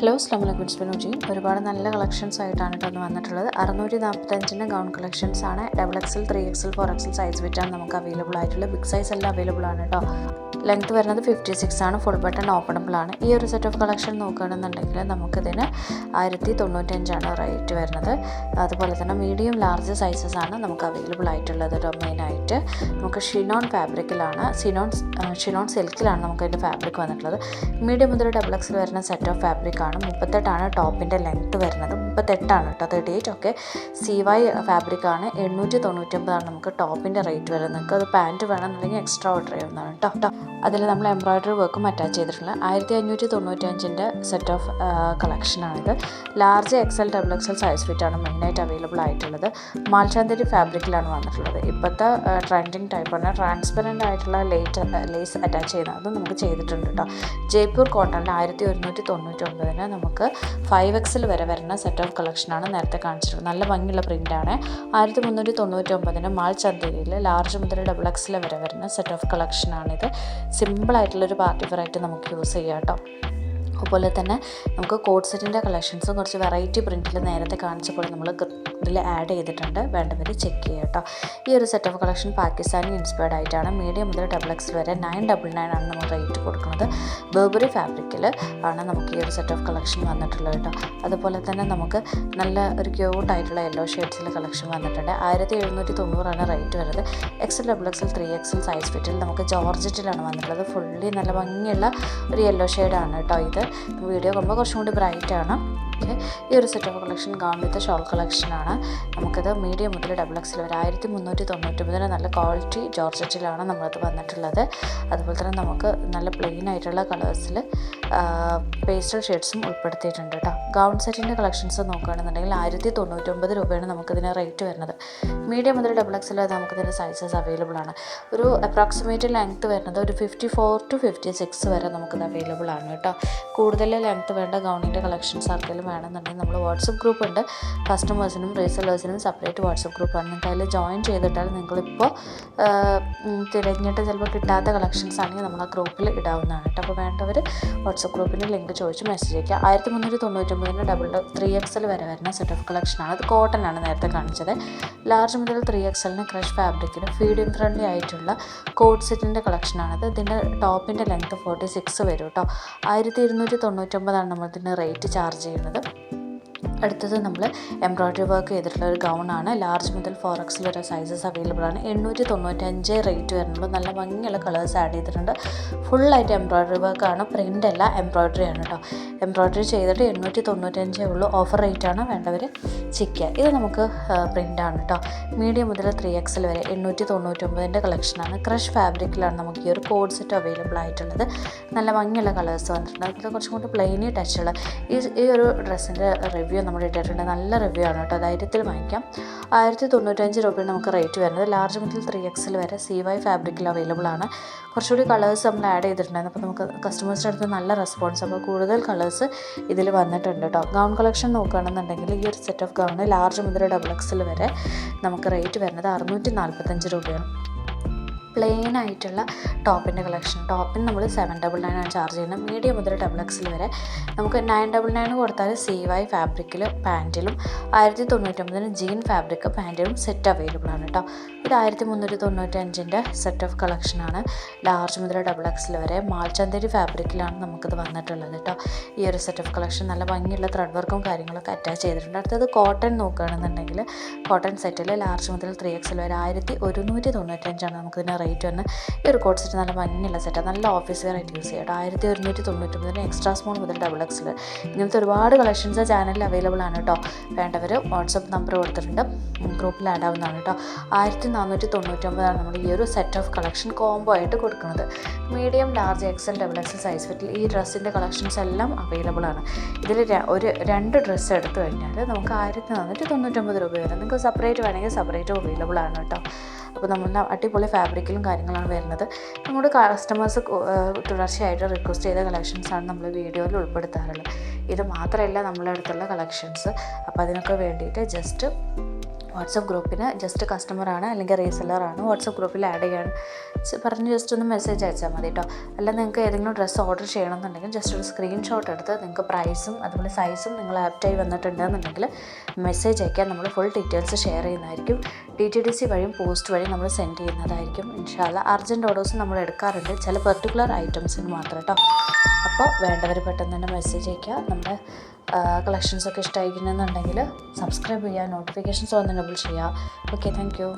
Hello അസ്ലാം വലൈക്കും സ്പിനുജി ഒരുപാട് നല്ല കളക്ഷൻസ് ആയിട്ടാണ് കേട്ടോ വന്നിട്ടുള്ളത്. അറുന്നൂറ്റി നാൽപ്പത്തഞ്ചിന്റെ ഗൗൺ കളക്ഷൻസ് ആണ്. Double XL three XL four XL size വിറ്റാണ് നമുക്ക് അവൈലബിൾ ആയിട്ടുള്ളത്. ബിഗ് സൈസ് എല്ലാം അവൈലബിൾ ആണ് കേട്ടോ. ലെങ്ത് വരുന്നത് ഫിഫ്റ്റി സിക്സ് ആണ്. ഫുൾ ബട്ടൺ ഓപ്പണബിൾ ആണ്. ഈ ഒരു സെറ്റ് ഓഫ് കളക്ഷൻ നോക്കുകയാണെന്നുണ്ടെങ്കിൽ നമുക്കിതിന് ആയിരത്തി തൊണ്ണൂറ്റഞ്ചാണ് റേറ്റ് വരുന്നത്. അതുപോലെ തന്നെ മീഡിയം ലാർജ് സൈസസ് ആണ് നമുക്ക് അവൈലബിൾ ആയിട്ടുള്ളത് കേട്ടോ മെയിനായിട്ട് നമുക്ക് ഷിനോൺ ഫാബ്രിക്കിലാണ് സിനോൺ ഷിനോൺ സിൽക്കിലാണ് നമുക്ക് അതിന്റെ ഫാബ്രിക് വന്നിട്ടുള്ളത്. മീഡിയം മുതൽ ഡബിൾ എക്സിൽ വരുന്ന സെറ്റ് ഓഫ് ഫാബ്രിക് മുപ്പത്തെട്ടാണ് ടോപ്പിന്റെ ലെങ്ത്ത് വരുന്നത്. മുപ്പത്തെട്ടാണ് കേട്ടോ. തേർട്ടി എയ്റ്റ് ഒക്കെ സി വൈ ഫാബ്രിക്കാണ് എണ്ണൂറ്റി തൊണ്ണൂറ്റൊമ്പതാണ് നമുക്ക് ടോപ്പിന്റെ റേറ്റ് വരുന്നത്. നിങ്ങൾക്ക് അത് പാന്റ് വേണമെന്നുണ്ടെങ്കിൽ എക്സ്ട്രാ ഓർഡർ ചെയ്യുന്നതാണ് കേട്ടോ. കേട്ടോ അതിൽ നമ്മൾ എംബ്രോയ്ഡറി വർക്കും അറ്റാച്ച് ചെയ്തിട്ടുള്ള ആയിരത്തി അഞ്ഞൂറ്റി തൊണ്ണൂറ്റഞ്ചിന്റെ set of കളക്ഷനാണിത് large XL double XL size ഫിറ്റാണ് മെയിനായിട്ട് അവൈലബിൾ ആയിട്ടുള്ളത്. മാൽച്ചാന്തരി ഫാബ്രിക്കിലാണ് വന്നിട്ടുള്ളത്. ഇപ്പോഴത്തെ ട്രെൻഡിങ് ടൈപ്പാണ് ട്രാൻസ്പെറന്റ് ആയിട്ടുള്ള ലേറ്റ് ലേസ് അറ്റാച്ച് ചെയ്യുന്നത് അത് നമുക്ക് ചെയ്തിട്ടുണ്ട് കേട്ടോ ജയ്പൂർ കോട്ടണിൽ ആയിരത്തി ഒരുന്നൂറ്റി തൊണ്ണൂറ്റൊമ്പതിന് നമുക്ക് ഫൈവ് എക്സിൽ വരെ വരുന്ന സെറ്റ് കളക്ഷനാണ് നേരത്തെ കാണിച്ചിട്ടുള്ളത്. നല്ല ഭംഗിയുള്ള പ്രിന്റാണ് ആയിരത്തി മുന്നൂറ്റി തൊണ്ണൂറ്റി ഒമ്പതിന് മാൾ അന്തേരിയിൽ ലാർജ് മുതൽ ഡബിൾ എക്സിൽ വരെ വരുന്ന സെറ്റ് ഓഫ് കളക്ഷനാണിത് സിമ്പിളായിട്ടുള്ളൊരു പാർട്ടി വെറൈറ്റി നമുക്ക് യൂസ് ചെയ്യാം കേട്ടോ. അതുപോലെ തന്നെ നമുക്ക് കോഡ് സെറ്റിന്റെ കളക്ഷൻസും കുറച്ച് വെറൈറ്റി പ്രിന്റിൽ നേരത്തെ കാണിച്ചപ്പോൾ നമ്മൾ ഇതിൽ ആഡ് ചെയ്തിട്ടുണ്ട്. വേണ്ടവർ ചെക്ക് ചെയ്യുക കേട്ടോ. ഈ ഒരു set of collection Pakistani inspired ആയിട്ടാണ്. മീഡിയം മുതൽ ഡബിൾ എക്സ് വരെ നയൻ ഡബിൾ നയൻ ആണ് നമ്മൾ റേറ്റ് കൊടുക്കുന്നത്. ബേബറി ഫാബ്രിക്കിൽ ആണ് നമുക്ക് ഈ ഒരു സെറ്റ് ഓഫ് കളക്ഷൻ വന്നിട്ടുള്ളത് കേട്ടോ. അതുപോലെ തന്നെ നമുക്ക് നല്ല ഒരു ക്യൂട്ട് ആയിട്ടുള്ള യെല്ലോ ഷെയ്ഡ്സിൽ കളക്ഷൻ വന്നിട്ടുണ്ട്. ആയിരത്തി എഴുന്നൂറ്റി തൊണ്ണൂറാണ് റേറ്റ് വരുന്നത്. XL double XL three XL size ഫിറ്റിൽ നമുക്ക് ജോർജറ്റിലാണ് വന്നിട്ടുള്ളത്. ഫുള്ളി നല്ല ഭംഗിയുള്ള ഒരു യെല്ലോ ഷെയ്ഡാണ് കേട്ടോ ഇത്. വീഡിയോ കാണുമ്പോൾ കുറച്ചും കൂടി ബ്രൈറ്റ് ആണ് ഓക്കെ ഈ ഒരു set of collection gown shawl കളക്ഷനാണ് നമുക്കത് മീഡിയം മുതൽ ഡബിൾ എക്സിൽ വരെ ആയിരത്തി മുന്നൂറ്റി തൊണ്ണൂറ്റൊമ്പതിന് നല്ല ക്വാളിറ്റി ജോർജറ്റിലാണ് നമ്മളത് വന്നിട്ടുള്ളത്. അതുപോലെ തന്നെ നമുക്ക് നല്ല പ്ലെയിൻ ആയിട്ടുള്ള കളേഴ്സിൽ പേസ്റ്റൽ ഷെയ്ഡ്സും ഉൾപ്പെടുത്തിയിട്ടുണ്ട് കേട്ടോ ഗൗൺ സെറ്റിന്റെ കളക്ഷൻസ് നോക്കുകയാണെന്നുണ്ടെങ്കിൽ ആയിരത്തി തൊണ്ണൂറ്റൊമ്പത് രൂപയാണ് നമുക്കിതിന് റേറ്റ് വരുന്നത്. മീഡിയം മുതൽ ഡബിൾ എക്സിൽ വരെ നമുക്കിതിന്റെ സൈസസ് അവൈലബിൾ ആണ്. ഒരു അപ്രോക്സിമേറ്റ് ലെങ്ത്ത് വരുന്നത് ഒരു fifty four to fifty six വരെ നമുക്കിത് അവൈലബിൾ ആണ് കേട്ടോ കൂടുതൽ ലെങ്ത്ത് വേണ്ട ഗൗണിന്റെ കളക്ഷൻസ് ആർക്കെങ്കിലും വേണമെന്നുണ്ടെങ്കിൽ നമ്മൾ വാട്സപ്പ് ഗ്രൂപ്പ് ഉണ്ട് കസ്റ്റമേഴ്സിനും റീസെല്ലേഴ്സിനും സെപ്പറേറ്റ് വാട്സപ്പ് ഗ്രൂപ്പാണ്. നിങ്ങൾക്ക് അതിൽ ജോയിൻ ചെയ്തിട്ടാൽ നിങ്ങളിപ്പോൾ തിരഞ്ഞിട്ട് ചിലപ്പോൾ കിട്ടാത്ത കളക്ഷൻസ് ആണെങ്കിൽ നമ്മൾ ആ ഗ്രൂപ്പിൽ ഇടാവുന്നതാണ് കേട്ടോ. അപ്പോൾ വേണ്ടവർ വാട്സപ്പ് ഗ്രൂപ്പിന് ലിങ്ക് ചോദിച്ച് മെസ്സേജ് അയക്കുക ആയിരത്തി മുന്നൂറ്റി തൊണ്ണൂറ്റൊമ്പതിന് ഡബിൾ ത്രീ എക്സൽ വരെ വരുന്ന സെറ്റ് ഓഫ് കളക്ഷനാണ്. അത് കോട്ടൺ ആണ് നേരത്തെ കാണിച്ചത്. ലാർജ് മുതൽ ത്രീ എക്സലിന് ക്രഷ് ഫാബ്രിക്കിന് ഇൻ ഫ്രണ്ട്ലി ആയിട്ടുള്ള കോഡ് സെറ്റിന്റെ കളക്ഷനാണിത് ഇതിന്റെ ടോപ്പിന്റെ ലെങ്ത്ത് ഫോർട്ടി സിക്സ് വരും കേട്ടോ. ആയിരത്തി ഇരുന്നൂറ്റി തൊണ്ണൂറ്റൊമ്പതാണ് നമ്മൾ ഇതിന് റേറ്റ് ചാർജ് ചെയ്യുന്നത്. Yep. അടുത്തത് നമ്മൾ എംബ്രോയ്ഡറി വർക്ക് ചെയ്തിട്ടുള്ള ഒരു ഗൗണാണ് ലാർജ് മുതൽ ഫോർ എക്സിൽ വരെ സൈസസ് അവൈലബിൾ ആണ്. എണ്ണൂറ്റി തൊണ്ണൂറ്റഞ്ച് റേറ്റ് വരുന്നുള്ളൂ. നല്ല ഭംഗിയുള്ള കളേഴ്സ് ആഡ് ചെയ്തിട്ടുണ്ട്. ഫുള്ളായിട്ട് എംബ്രോയ്ഡറി വർക്ക് ആണ്. പ്രിന്റ് അല്ല എംബ്രോയ്ഡറി ആണ് കേട്ടോ എംബ്രോയ്ഡറി ചെയ്തിട്ട് എണ്ണൂറ്റി തൊണ്ണൂറ്റഞ്ചേ ഉള്ളൂ. ഓഫർ റേറ്റ് ആണ് വേണ്ടവർ ചിക്കുക ഇത് നമുക്ക് പ്രിന്റാണ് കേട്ടോ മീഡിയം മുതൽ ത്രീ എക്സിൽ വരെ എണ്ണൂറ്റി തൊണ്ണൂറ്റൊമ്പതിന്റെ കളക്ഷനാണ് ക്രഷ് ഫാബ്രിക്കിലാണ് നമുക്ക് ഈ ഒരു കോഡ് സെറ്റ് അവൈലബിൾ ആയിട്ടുള്ളത്. നല്ല ഭംഗിയുള്ള കളേഴ്സ് വന്നിട്ടുണ്ട്. അതിൽ കുറച്ചും കൂടി പ്ലെയിനി ടച്ചുള്ള ഈ ഈ ഒരു ഡ്രസ്സിന്റെ റിവ്യൂ നമ്മൾ ഇട്ടിട്ടുണ്ട് നല്ല റിവ്യൂ ആണ് കേട്ടോ. ധൈര്യത്തിൽ വാങ്ങിക്കാം. ആയിരത്തി തൊണ്ണൂറ്റഞ്ച് രൂപയിൽ നമുക്ക് റേറ്റ് വരുന്നത്. ലാർജ് മുതൽ ത്രീ എക്സിൽ വരെ സി വൈ ഫാബ്രിക്കിൽ അവൈലബിൾ ആണ്. കുറച്ചുകൂടി കളേഴ്സ് നമ്മൾ ആഡ് ചെയ്തിട്ടുണ്ടായിരുന്നു. അപ്പോൾ നമുക്ക് കസ്റ്റമേഴ്സിന്റെ അടുത്ത് നല്ല റെസ്പോൺസ് അപ്പോൾ കൂടുതൽ കളേഴ്സ് ഇതിൽ വന്നിട്ടുണ്ട് കേട്ടോ. ഗൗൺ കളക്ഷൻ നോക്കുകയാണെന്നുണ്ടെങ്കിൽ ഈ ഒരു സെറ്റ് ഓഫ് ഗൗൺ ലാർജ് മുതൽ ഡബിൾ എക്സിൽ വരെ നമുക്ക് റേറ്റ് വരുന്നത് അറുന്നൂറ്റി നാൽപ്പത്തഞ്ച് രൂപയാണ്. പ്ലെയിൻ ആയിട്ടുള്ള ടോപ്പിന്റെ കളക്ഷൻ ടോപ്പിന് നമ്മൾ സെവൻ ഡബിൾ നയൻ ആണ് ചാർജ് ചെയ്യുന്നത്. മീഡിയം മുതൽ ഡബിൾ എക്സിൽ വരെ നമുക്ക് നയൻ ഡബിൾ നയൻ കൊടുത്താൽ സി വൈ ഫാബ്രിക്കിൽ പാന്റിലും ആയിരത്തി തൊണ്ണൂറ്റൊമ്പതിന് ജീൻ ഫാബ്രിക് പാന്റിലും സെറ്റ് അവൈലബിൾ ആണ് കേട്ടോ ഇത് ആയിരത്തി മുന്നൂറ്റി തൊണ്ണൂറ്റഞ്ചിന്റെ സെറ്റ് ഓഫ് കളക്ഷനാണ് ലാർജ് മുതൽ ഡബിൾ എക്സിൽ വരെ മാൽച്ചന്തരി ഫാബ്രിക്കിലാണ് നമുക്കിത് വന്നിട്ടുള്ളത് കേട്ടോ ഈ ഒരു സെറ്റ് ഓഫ് കളക്ഷൻ നല്ല ഭംഗിയുള്ള ത്രെഡ് വർക്കും കാര്യങ്ങളൊക്കെ അറ്റാച്ച് ചെയ്തിട്ടുണ്ട്. അടുത്തത് കോട്ടൺ നോക്കുകയാണെന്നുണ്ടെങ്കിൽ കോട്ടൺ സെറ്റിൽ ലാർജ് മുതൽ ത്രീ എക്സിൽ വരെ ആയിരത്തി ഒരുന്നൂറ്റി തൊണ്ണൂറ്റഞ്ചാണ് നമുക്കിതിന് റേറ്റ് വന്ന് ഈ ഒരു കോട്ട് സെറ്റ് നല്ല മഞ്ഞുള്ള സെറ്റാണ് നല്ല ഓഫീസ് വെയർ ആയിട്ട് യൂസ് ചെയ്യാം ആയിരത്തി ഒരുന്നൂറ്റി തൊണ്ണൂറ്റൊമ്പതിന് എക്സ്ട്രാ സ്മോൾ മുതൽ ഡബിൾ എക്സിൽ ഇങ്ങനത്തെ ഒരുപാട് കളക്ഷൻസ് ചാനലിൽ അവൈലബിൾ ആണ് കേട്ടോ. വേണ്ടവർ വാട്സപ്പ് നമ്പർ കൊടുത്തിട്ടുണ്ട്. ഗ്രൂപ്പിൽ ആഡ് ആവുന്നതാണ് കേട്ടോ. ആയിരത്തി നാനൂറ്റി തൊണ്ണൂറ്റൊമ്പതാണ് നമ്മൾ ഈ ഒരു സെറ്റ് ഓഫ് കളക്ഷൻ കോംബോ ആയിട്ട് കൊടുക്കുന്നത്. Medium large XL double XL size ഫിറ്റിൽ ഈ ഡ്രസ്സിന്റെ കളക്ഷൻസ് എല്ലാം അവൈലബിൾ ആണ്. ഇതിൽ ഒരു രണ്ട് ഡ്രസ്സ് എടുത്തു കഴിഞ്ഞാൽ നമുക്ക് ആയിരത്തി നാനൂറ്റി തൊണ്ണൂറ്റൊമ്പത് രൂപ വരെ നിങ്ങൾക്ക് സെപ്പറേറ്റ് വേണമെങ്കിൽ സെപ്പറേറ്റ് അവൈലബിൾ ആണ് കേട്ടോ. അപ്പോൾ നമ്മളുടെ അടിപൊളി ഫാബ്രിക്കിലും കാര്യങ്ങളാണ് വരുന്നത്. നമ്മുടെ കസ്റ്റമേഴ്സ് തുടർച്ചയായിട്ട് റിക്വസ്റ്റ് ചെയ്ത കളക്ഷൻസാണ് നമ്മൾ വീഡിയോയിൽ ഉൾപ്പെടുത്താറുള്ളത്. ഇത് മാത്രമല്ല നമ്മളെ അടുത്തുള്ള കളക്ഷൻസ് അപ്പോൾ അതിനൊക്കെ വേണ്ടിയിട്ട് ജസ്റ്റ് വാട്സപ്പ് ഗ്രൂപ്പിന് ജസ്റ്റ് കസ്റ്റമറാണ് അല്ലെങ്കിൽ റീസെല്ലറാണ് വാട്സപ്പ് ഗ്രൂപ്പിൽ ആഡ് ചെയ്യാൻ പറഞ്ഞ് ജസ്റ്റ് ഒന്ന് മെസ്സേജ് അയച്ചാൽ മതി കേട്ടോ അല്ല നിങ്ങൾക്ക് ഏതെങ്കിലും ഡ്രസ്സ് ഓർഡർ ചെയ്യണമെന്നുണ്ടെങ്കിൽ ജസ്റ്റ് ഒരു സ്ക്രീൻഷോട്ട് എടുത്ത് നിങ്ങൾക്ക് പ്രൈസും അതുപോലെ സൈസും നിങ്ങൾ ആപ്റ്റായി വന്നിട്ടുണ്ടെന്നുണ്ടെങ്കിൽ മെസ്സേജ് അയക്കാൻ നമ്മൾ ഫുൾ ഡീറ്റെയിൽസ് ഷെയർ ചെയ്യുന്നതായിരിക്കും. ഡി ടി ഡി സി വഴിയും പോസ്റ്റ് വഴി നമ്മൾ സെൻഡ് ചെയ്യുന്നതായിരിക്കും. ഇൻഷാല്ല അർജന്റ് ഓർഡേഴ്സ് നമ്മൾ എടുക്കാറുണ്ട്. ചില പെർട്ടിക്കുലർ ഐറ്റംസിന് മാത്രം കേട്ടോ അപ്പോൾ വേണ്ടവർ പെട്ടെന്ന് തന്നെ മെസ്സേജ് അയക്കുക. നമ്മുടെ കളക്ഷൻസ് ഒക്കെ ഇഷ്ടമായിരിക്കുന്നുണ്ടെങ്കിൽ സബ്സ്ക്രൈബ് ചെയ്യുക നോട്ടിഫിക്കേഷൻസ് വന്ന് എനബിൾ ചെയ്യുക ഓക്കെ താങ്ക് യു